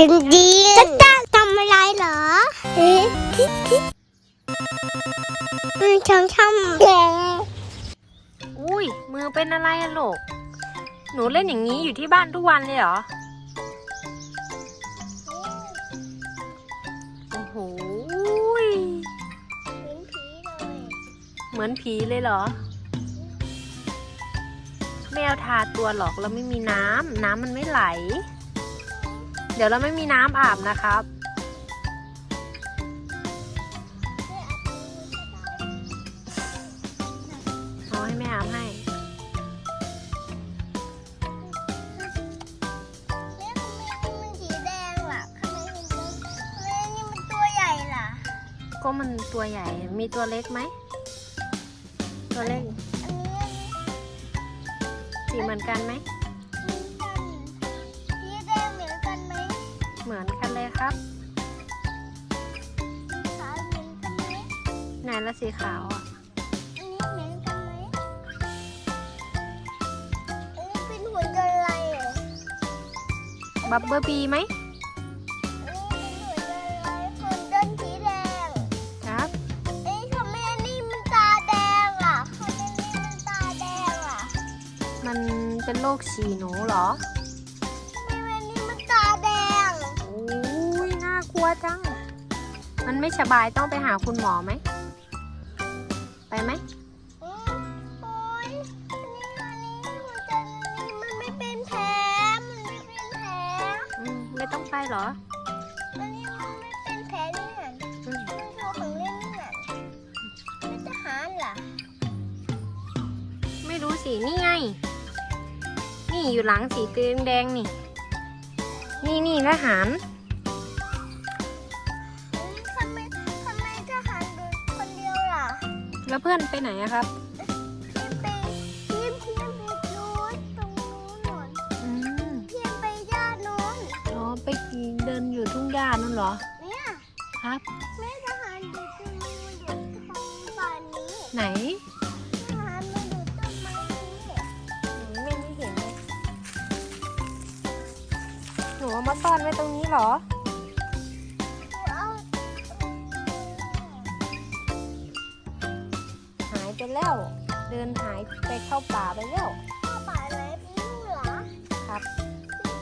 จริงจริงจะจ้างทำอะไรเหรอเอ๊ะมันช่างทำแกอุ้ยมือเป็นอะไรอะลูกหนูเล่นอย่างนี้อยู่ที่บ้านทุกวันเลยเหรอ โอ้โหยเหมือนผีเลยเหรอไม่เอาทาตัวหรอกเราไม่มีน้ำ น้ำมันไม่ไหล เดี๋ยวเราไม่มีน้ำอาบนะครับ เอาให้แม่อาบให้มันสีแดงล่ะทำไมมันทำไมนี่มันตัวใหญ่ล่ะก็มันตัวใหญ่ มีตัวเล็กไหม ตัวเล็กอันนี้อันนี้สีเหมือนกันไหม เหมือนกันเลยครับ ขาวเหมือนกันไหมไหนละสีขาวอะ อันนี้เหมือนกันไหมอันนี้เป็นหุ่นยนต์อะไรอะบับเบอร์บีไหมอันนี้เป็นหุ่นยนต์อะไรหุ่นยนต์สีแดงครับ เอ้ยทำไมอันนี้มันตาแดงอะทำไมอันนี้มันตาแดงอะมันเป็นโรคฉี่หนูเหรอ มันไม่สบายต้องไปหาคุณหมอไหม ไปไหมอืมโอ๊ยอันนี้อันนี้หัวใจอันนี้มันไม่เป็นแผลมันไม่เป็นแผลอืม ไม่ต้องไปเหรออันนี้มันไม่เป็นแผลนี่หันอืมมันโชว์ของเล่นนี่หันเป็นทหารเหรอไม่รู้สินี่ไง นี่อยู่หลังสีแดงแดงๆนี่ นี่นี่ทหาร แล้วเพื่อนไปไหนอะครับเพียงไปเพียงเพียงไปนู้นตรงนู้นหนนอืมเพียงไปย่านนู้นอ๋อไปเดินอยู่ทุ่งหญ้านั่นเหรอ เนี่ยครับ แม่ทหารอยู่ตรงนู้นอยู่ตรงบ้านนี้ไหนทหารมาอยู่ต้นไม้นี้ไม่ไม่เห็นเลยหนูเอามาซ่อนไว้ตรงนี้เหรอ เข้าป่าไปแล้ว เข้าป่าอะไรไม่รู้เหรอ ครับพี่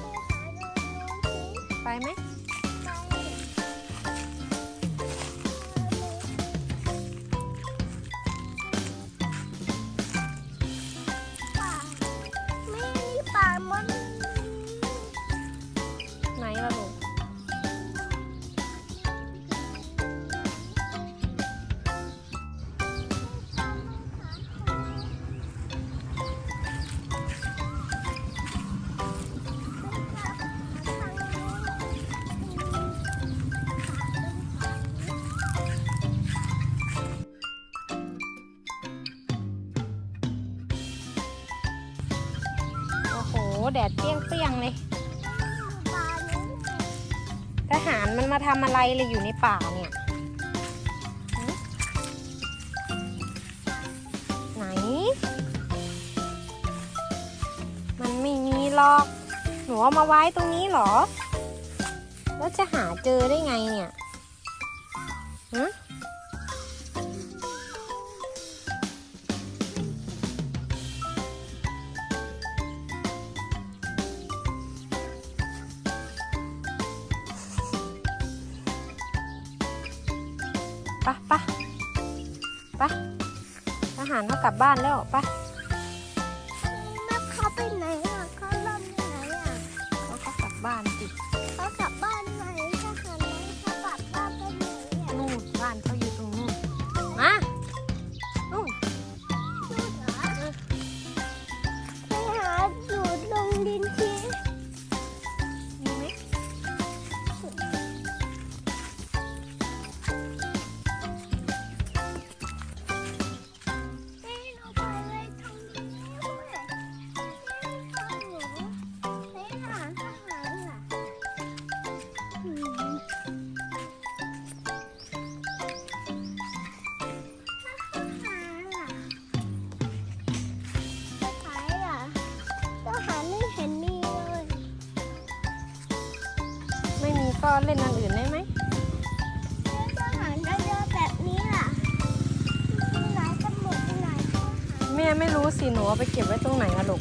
ไปหาดูนู้นสิไปไหม แดดเปรี้ยงๆเลย ทหารมันมาทำอะไรเลยอยู่ในป่าเนี่ย ไหน มันไม่มีหรอก หนูเอามาไว้ตรงนี้หรอ แล้วจะหาเจอได้ไงเนี่ยฮะ ปะปะปะทหารเขากลับบ้านแล้วปะ ก็เล่นอันอื่นได้ไหมทหารเยอะๆแบบนี้ล่ะมีหลายตำรวจมีหลายทหารแม่ไม่รู้สิหนูเอาไปเก็บไว้ตรงไหนอะลูก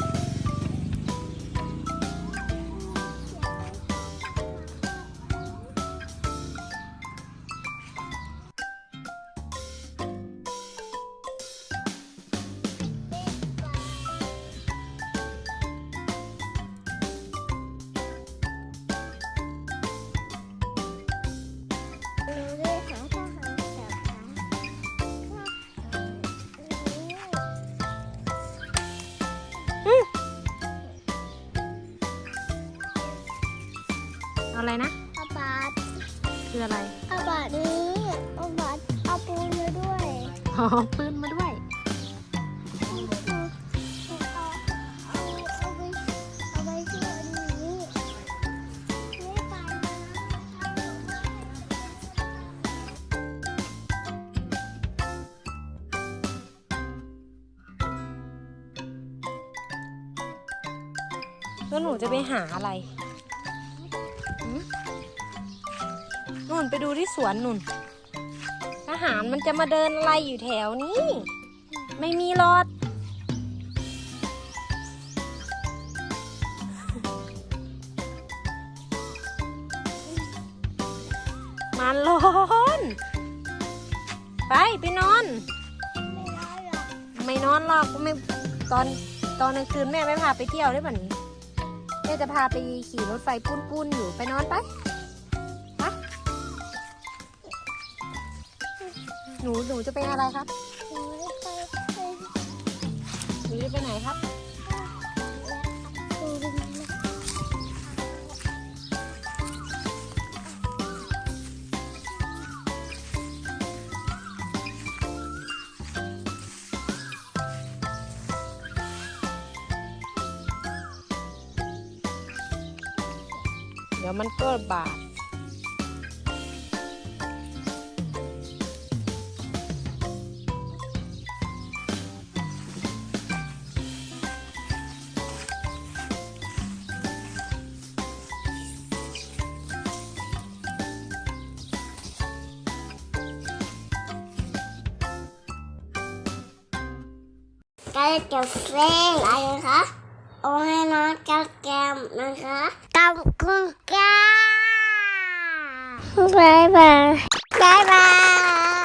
เอาอะไรนะเอาบาทคืออะไรเอาบาทนี้เอาบาทเอาปูนมาด้วยอ๋อปืนมาด้วยเอาเอาเอาไปเอาไปที่อันนี้ไม่ไปนะแล้วหนูจะไปหาอะไร นไปดูที่สวนนุ่นทหารมันจะมาเดินอะไรอยู่แถวนี้ ไม่มีรถมันร้อน ไปไปนอนไม่ได้หรอกไม่นอนหรอกไม่ตอนตอนกลางคืนแม่ไม่พาไปเที่ยวได้ป่ะนี้แม่จะพาไปขี่รถไฟปุ้นๆอยู่ไปนอนไป หนูหนูจะไปอะไรครับหนูไม่ไปหนูจะไปไหนครับเดี๋ยวมันก็บาด กาจะเฟ้งอะไรคะโอ้ให้น้องกาแกมนะคะตำกุ้งกาบายบายบายบาย